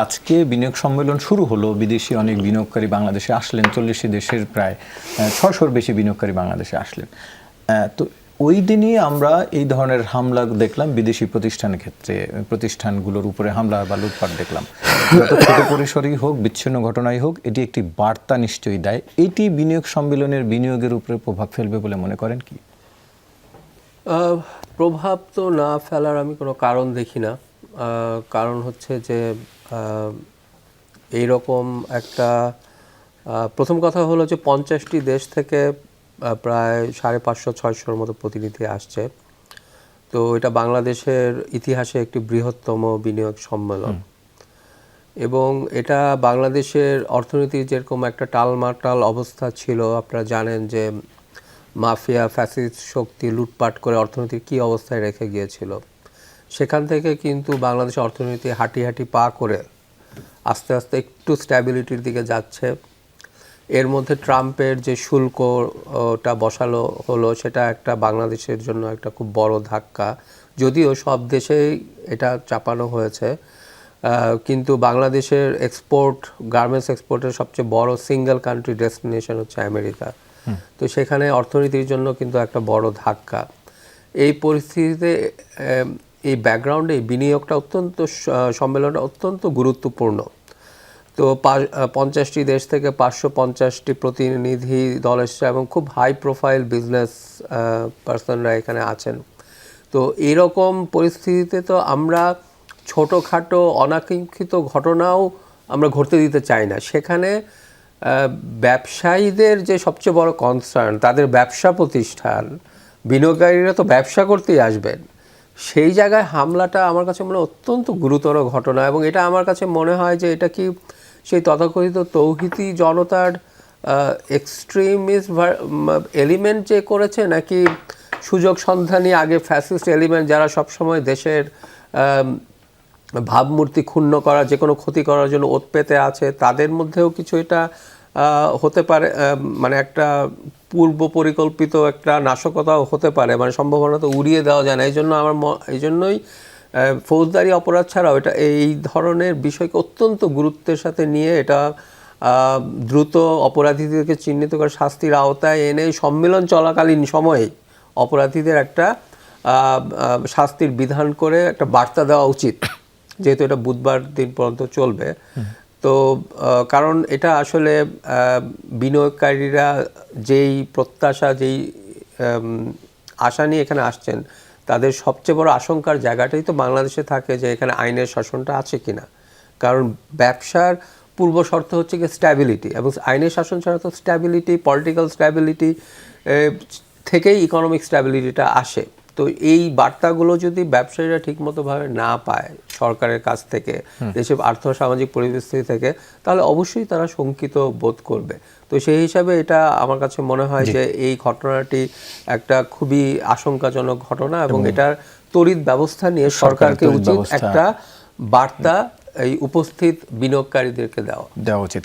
আজকে বিনিয়োগ সম্মেলন শুরু হলো। বিদেশি অনেক বিনিয়োগকারী বাংলাদেশে আসলেন। চল্লিশটি দেশের প্রায় ছশোর বেশি বিনিয়োগকারী বাংলাদেশে আসলেন। তো ওই দিনই আমরা এই ধরনের হামলা দেখলাম বিদেশি প্রতিষ্ঠানের ক্ষেত্রে, প্রতিষ্ঠানগুলোর উপরে হামলা বা লুটপাট দেখলাম। ছোট পরিসরই হোক, বিচ্ছিন্ন ঘটনাই হোক, এটি একটি বার্তা নিশ্চয়ই দেয়। এটি বিনিয়োগ সম্মেলনের বিনিয়োগের উপরে প্রভাব ফেলবে বলে মনে করেন কি? প্রভাব তো না ফেলার আমি কোনো কারণ দেখি না। কারণ হচ্ছে যে আহ, এইরকম একটা প্রথম কথা হলো যে পঞ্চাশটি দেশ থেকে প্রায় সাড়ে পাঁচশো ছয়শোর মতো প্রতিনিধি আসছে। তো এটা বাংলাদেশের ইতিহাসে একটি বৃহত্তম বিনিয়োগ সম্মেলন। এবং এটা বাংলাদেশের অর্থনীতির যেরকম একটা টালমাটাল অবস্থা ছিল আপনারা জানেন যে মাফিয়া ফ্যাসিস্ট শক্তি লুটপাট করে অর্থনীতির কী অবস্থায় রেখে গিয়েছিল। সেখান থেকে কিন্তু বাংলাদেশ অর্থনীতি হাঁটি হাঁটি পা করে আস্তে আস্তে একটু স্ট্যাবিলিটির দিকে যাচ্ছে। এর মধ্যে ট্রাম্পের যে শুল্কটা বসালো হলো সেটা একটা বাংলাদেশের জন্য একটা খুব বড় ধাক্কা। যদিও সব দেশেই এটা চাপানো হয়েছে। কিন্তু বাংলাদেশের এক্সপোর্ট গার্মেন্টস এক্সপোর্টের সবচেয়ে বড় সিঙ্গেল কান্ট্রি ডেস্টিনেশন হচ্ছে আমেরিকা। তো সেখানে অর্থনীতির জন্য কিন্তু একটা বড় ধাক্কা। এই পরিস্থিতিতে এই ব্যাকগ্রাউন্ডে বিনিয়োগটা অত্যন্ত সম্মেলনটা অত্যন্ত গুরুত্বপূর্ণ। তো পঞ্চাশটি দেশ থেকে পাঁচশো পঞ্চাশটি প্রতিনিধি দল এসছে এবং খুব হাই প্রোফাইল বিজনেস পার্সনরা এখানে আছেন। তো এরকম পরিস্থিতিতে তো আমরা ছোটোখাটো অনাকাঙ্ক্ষিত ঘটনাও আমরা ঘটতে দিতে চাই না। সেখানে ব্যবসায়ীদের যে সবচেয়ে বড় কনসার্ন তাদের ব্যবসা প্রতিষ্ঠান, বিনিয়োগকারীরা তো ব্যবসা করতেই আসবেন। সেই জায়গায় হামলাটা আমার কাছে মনে অত্যন্ত গুরুতর ঘটনা এবং এটা আমার কাছে মনে হয় যে এটা কি সেই তথাকথিত তৌহিতি জনতার এক্সট্রিমিস্ট এলিমেন্ট যে করেছে নাকি সুযোগ সন্ধানী আগে ফ্যাসিস্ট এলিমেন্ট যারা সবসময় দেশের ভাবমূর্তি ক্ষুণ্ণ করা যে কোনো ক্ষতি করার জন্য ওত পেতে আছে, তাদের মধ্যেও কিছু এটা হতে পারে মানে একটা পূর্ব পরিকল্পিত একটা নাশকতাও হতে পারে মানে সম্ভাবনা তো উড়িয়ে দেওয়া যায় না। এই জন্য আমার এই জন্যই ফৌজদারি অপরাধ ছাড়াও এটা, এই ধরনের বিষয়কে অত্যন্ত গুরুত্বের সাথে নিয়ে এটা দ্রুত অপরাধীদেরকে চিহ্নিত করে শাস্তির আওতায় এনে সম্মেলন চলাকালীন সময়ে অপরাধীদের একটা শাস্তির বিধান করে একটা বার্তা দেওয়া উচিত। যেহেতু এটা বুধবার দিন পর্যন্ত চলবে। তো কারণ এটা আসলে বিনিয়োগকারীরা যেই প্রত্যাশা, যেই আশা নিয়ে এখানে আসছেন, তাদের সবচেয়ে বড় আশঙ্কার জায়গাটাই তো বাংলাদেশে থাকে যে এখানে আইনের শাসনটা আছে কি না কারণ ব্যবসার পূর্ব শর্ত হচ্ছে কি স্ট্যাবিলিটি এবং আইনের শাসন ছাড়া তো স্ট্যাবিলিটি পলিটিক্যাল স্ট্যাবিলিটি থেকেই ইকোনমিক স্ট্যাবিলিটিটা আসে। তো এই বার্তাগুলো যদি ব্যবসায়ীরা ঠিকমতোভাবে না পায় সরকারের কাছ থেকে দেশের আর্থ সামাজিক পরিস্থিতি থেকে তাহলে অবশ্যই তারা শঙ্কিত বোধ করবে। তো সেই হিসাবে এটা আমার কাছে মনে হয় যে এই ঘটনাটি একটা খুবই আশঙ্কাজনক ঘটনা এবং এটার তড়িৎ ব্যবস্থা নিয়ে সরকারকে উচিত একটা বার্তা এই উপস্থিত বিনিয়োগকারীদেরকে দেওয়া। দেওয়া উচিত।